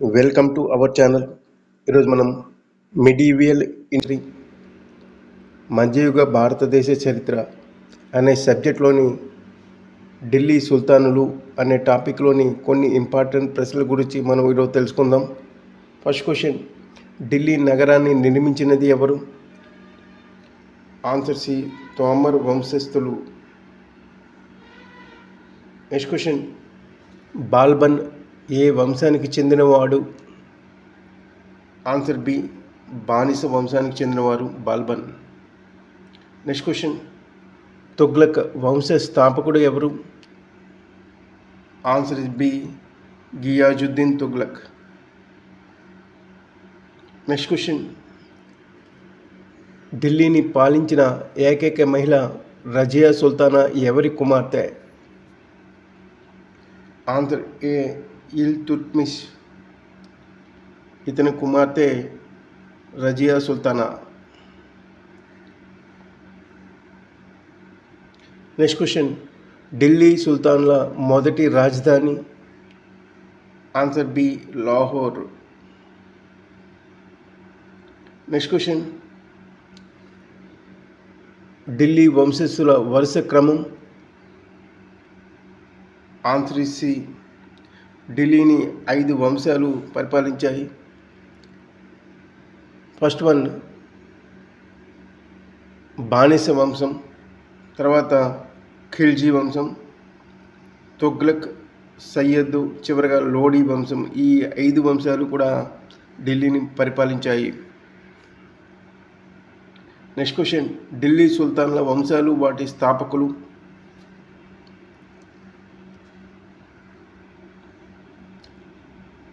Welcome to our channel. ఈరోజు మనం medieval entry మధ్యయుగ భారతదేశ చరిత్ర అనే సబ్జెక్ట్లోని ఢిల్లీ సుల్తానులు అనే టాపిక్లోని కొన్ని ఇంపార్టెంట్ ప్రశ్నల గురించి మనం ఈరోజు తెలుసుకుందాం. ఫస్ట్ క్వశ్చన్ ఢిల్లీ నగరాన్ని నిర్మించినది ఎవరు? ఆన్సర్ సి తోమర్ వంశస్థులు. నెక్స్ట్ క్వశ్చన్ బాల్బన్ ఏ వంశానికి చెందినవాడు? ఆన్సర్ బి బానిస వంశానికి చెందినవారు బాల్బన్. నెక్స్ట్ క్వశ్చన్ తుగ్లక్ వంశ స్థాపకుడు ఎవరు? Answer is B Ghiyasuddin Tughlaq. Next question ఢిల్లీని పాలించిన ఏకైక మహిళ రజియా సుల్తానా ఎవరి కుమార్తె? ఆన్సర్ ఏ ఇల్తుట్మిష్ ఇతని కుమార్తె రజియా సుల్తానా. Next question. ఢిల్లీ సుల్తాన్ల మొదటి రాజధాని answer B Lahore. Next question. Delhi వంశస్థుల వరుస క్రమం ఆన్సర్ సి ఢిల్లీని ఐదు వంశాలు పరిపాలించాయి. ఫస్ట్ వన్ బానిస వంశం తర్వాత ఖిల్జీ వంశం తొగ్లక్ సయ్యద్ చివరగా లోడీ వంశం ఈ ఐదు వంశాలు కూడా ఢిల్లీని పరిపాలించాయి. నెక్స్ట్ క్వశ్చన్ ఢిల్లీ సుల్తాన్ల వంశాలు వాటి స్థాపకులు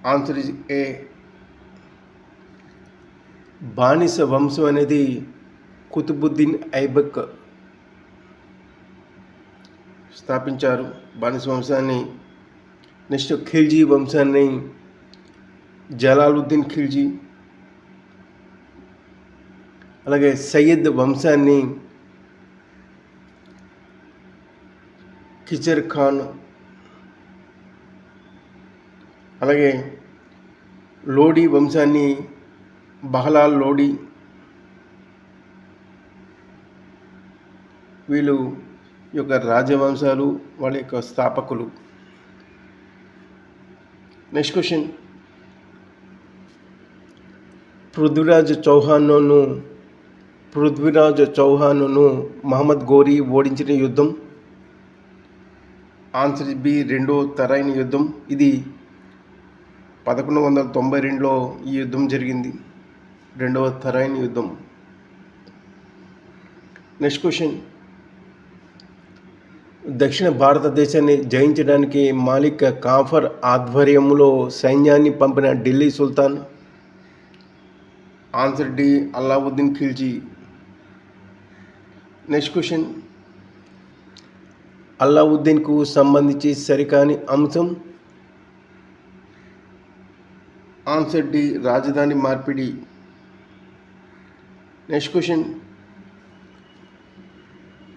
ఆన్సర్ ఇస్ ఏ బానిస వంశం అనేది కుతుబుద్దీన్ ఐబక్ స్థాపించారు బానిస వంశాన్ని నెక్స్ట్ ఖిల్జీ వంశాన్ని జలాలుద్దీన్ ఖిల్జీ అలాగే సయ్యద్ వంశాన్ని కిచర్ ఖాన్ అలాగే లోడీ వంశాన్ని బహలాల్ లోడీ వీళ్ళు ఈ యొక్క రాజవంశాలు వాళ్ళ యొక్క స్థాపకులు. నెక్స్ట్ క్వశ్చన్ పృథ్వీరాజ్ చౌహాన్ను పృథ్వీరాజ్ చౌహాన్ను మహమ్మద్ గోరీ ఓడించిన యుద్ధం. ఆన్సర్ బి రెండో తరైన యుద్ధం. ఇది పదకొండు వందల తొంభై రెండులో ఈ యుద్ధం జరిగింది. రెండవ తరైన్ యుద్ధం. నెక్స్ట్ క్వశ్చన్ దక్షిణ భారతదేశాన్ని జయించడానికి మాలిక్ కాఫర్ ఆధ్వర్యంలో సైన్యాన్ని పంపిన ఢిల్లీ సుల్తాన్. Answer D Alauddin Khilji. Next question అల్లావుద్దీన్కు సంబంధించి సరికాని అంశం ఆన్సర్ డి రాజధాని మార్పిడి. నెక్స్ట్ క్వశ్చన్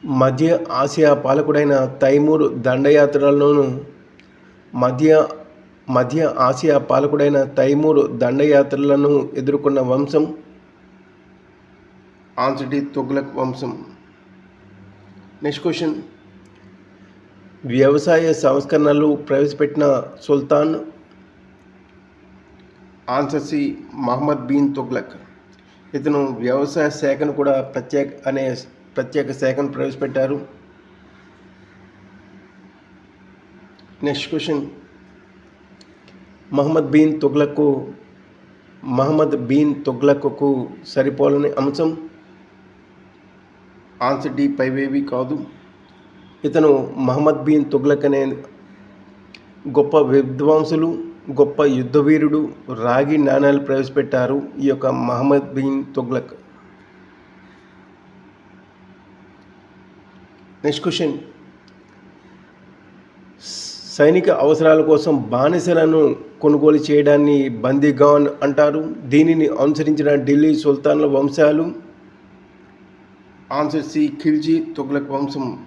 మధ్య ఆసియా పాలకుడైన తైమూర్ దండయాత్రలను మధ్య మధ్య ఆసియా పాలకుడైన తైమూర్ దండయాత్రలను ఎదుర్కొన్న వంశం ఆన్సర్ డి తొగ్లక్ వంశం. నెక్స్ట్ క్వశ్చన్ వ్యవసాయ సంస్కరణలు ప్రవేశపెట్టిన సుల్తాన్ ఆన్సర్ సి మహమ్మద్ బీన్ తుగ్లక్. ఇతను వ్యవసాయ శాఖను కూడా ప్రత్యేక అనే ప్రత్యేక శాఖను ప్రవేశపెట్టారు. Next question. మహమ్మద్ బీన్ తుగ్లక్కు మహమ్మద్ బీన్ తుగ్లక్కు సరిపోలని అంశం? ఆన్సర్ డి పైవేవి కాదు. ఇతను మహమ్మద్ బీన్ తుగ్లక్ అనే గొప్ప విద్వాంసులు. గొప్ప యుద్ధవీరుడు రాగి నాణాలు ప్రవేశపెట్టారు ఈ యొక్క మహమ్మద్ బిన్ తుగ్లక్. నెక్స్ట్ క్వశ్చన్ సైనిక అవసరాల కోసం బానిసలను కొనుగోలు చేయడాన్ని బందీగాన్ అంటారు. దీనిని అనుసరించిన ఢిల్లీ సుల్తాన్ల వంశాలు. ఆన్సర్ సి ఖిల్జీ తుగ్లక్ వంశం.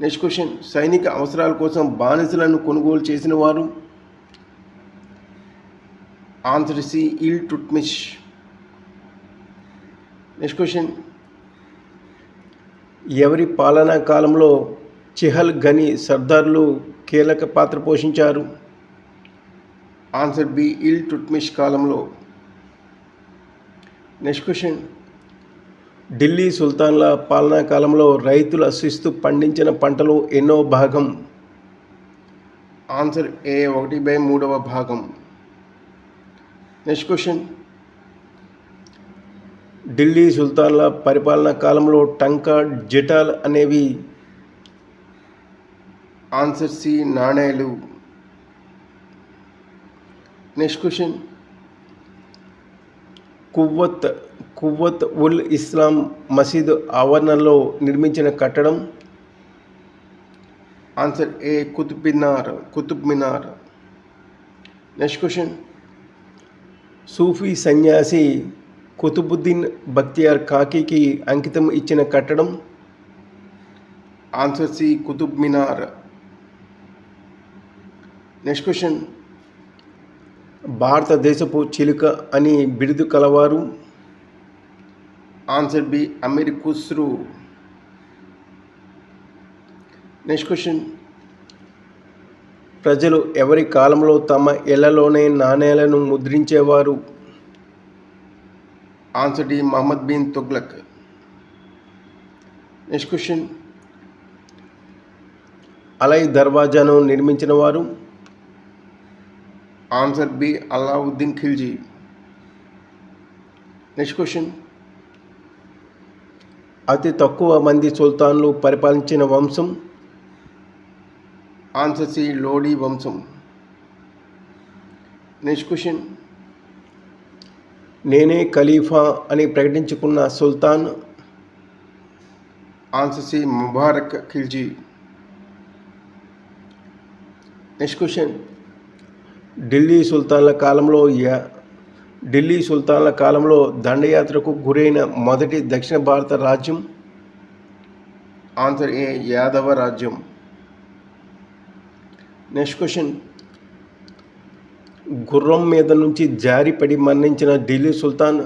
నెక్స్ట్ క్వశ్చన్ సైనిక అవసరాల కోసం బానిసలను కొనుగోలు చేసిన వారు? Answer C Iltutmish next question ఎవరి పాలనా కాలంలో చిహల్ గని సర్దార్లు కీలక పాత్ర పోషించారు? ఆన్సర్ బి ఇల్ టుట్మిష్ కాలంలో. నెక్స్ట్ క్వశ్చన్ ఢిల్లీ సుల్తాన్ల పాలనా కాలంలో రైతుల శిస్తు పండించిన పంటలో ఎన్నో భాగం. ఆన్సర్ ఏ ఒకటి బై మూడవ భాగం. Next question. ఢిల్లీ సుల్తాన్ల పరిపాలనా కాలంలో టంకా జటాల్ అనేవి ఆన్సర్ సి నాణేలు. Next question. కువ్వత్ కువ్వత్ ఉల్ ఇస్లాం మసీద్ ఆవరణలో నిర్మించిన కట్టడం. Answer A Qutub Minar Qutub Minar next question సూఫీ సన్యాసి కుతుబుద్దీన్ బక్తియార్ కాకీకి అంకితం ఇచ్చిన కట్టడం answer C Qutub Minar next question భారతదేశపు చిలుక అని బిరుదు కలవారు answer B Amir Khusrau. Next question. ప్రజలు ఎవరి కాలంలో తమ ఇళ్ళలోనే నాణేలను ముద్రించేవారు? Answer D Mohammed bin Tughlaq. Next question. Alai దర్వాజాను నిర్మించిన వారు? Answer B Alauddin Khilji. Next question. అతి తక్కువ మంది సుల్తాన్లు పరిపాలించిన వంశం ఆన్సర్ సి లోడీ వంశం. Next question. నేనే ఖలీఫా అని ప్రకటించుకున్న సుల్తాన్ answer C Mubarak Khilji. Next question. Delhi సుల్తాన్ల కాలంలో యా ఢిల్లీ సుల్తాన్ల కాలంలో దండయాత్రకు గురైన మొదటి దక్షిణ భారత రాజ్యం ఆన్సర్ ఏ యాదవ రాజ్యం. నెక్స్ట్ క్వశ్చన్ గుర్రం మీద నుంచి జారిపడి మరణించిన ఢిల్లీ సుల్తాన్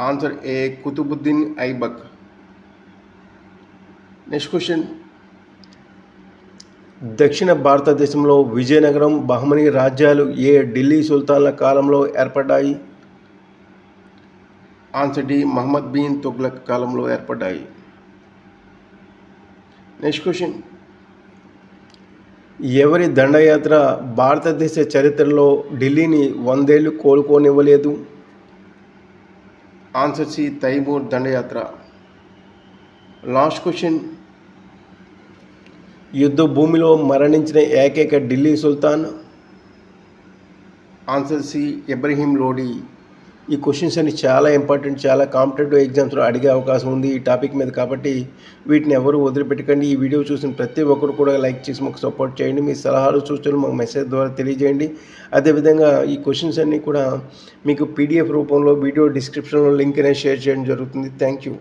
answer A Qutbuddin Aibak. Next question దక్షిణ భారతదేశంలో విజయనగరం బహమనీ రాజ్యాలు ఏ ఢిల్లీ సుల్తాన్ల కాలంలో ఏర్పడ్డాయి? ఆన్సర్ డి మహమ్మద్ బిన్ తుగ్లక్ కాలంలో ఏర్పడ్డాయి. Next question. ఎవరి దండయాత్ర భారతదేశ చరిత్రలో ఢిల్లీని వందేళ్ళు కోలుకోనివ్వలేదు? ఆన్సర్ సి తైమూర్ దండయాత్ర. Last question. యుద్ధ భూమిలో మరణించిన ఏకైక ఢిల్లీ సుల్తాన్ ఆన్సర్ సి ఇబ్రహీం లోడీ. ఈ క్వశ్చన్స్ అన్ని చాలా ఇంపార్టెంట్ చాలా కాంపిటేటివ్ ఎగ్జామ్స్లో అడిగే అవకాశం ఉంది ఈ టాపిక్ మీద కాబట్టి వీటిని ఎవరు వదిలిపెట్టకండి. ఈ వీడియో చూసిన ప్రతి ఒక్కరు కూడా లైక్ చేసి మాకు సపోర్ట్ చేయండి. మీ సలహాలు సూచనలు మాకు మెసేజ్ ద్వారా తెలియజేయండి. అదేవిధంగా ఈ క్వశ్చన్స్ అన్నీ కూడా మీకు పీడిఎఫ్ రూపంలో వీడియో డిస్క్రిప్షన్లో లింక్ అనేది షేర్ చేయడం జరుగుతుంది. Thank you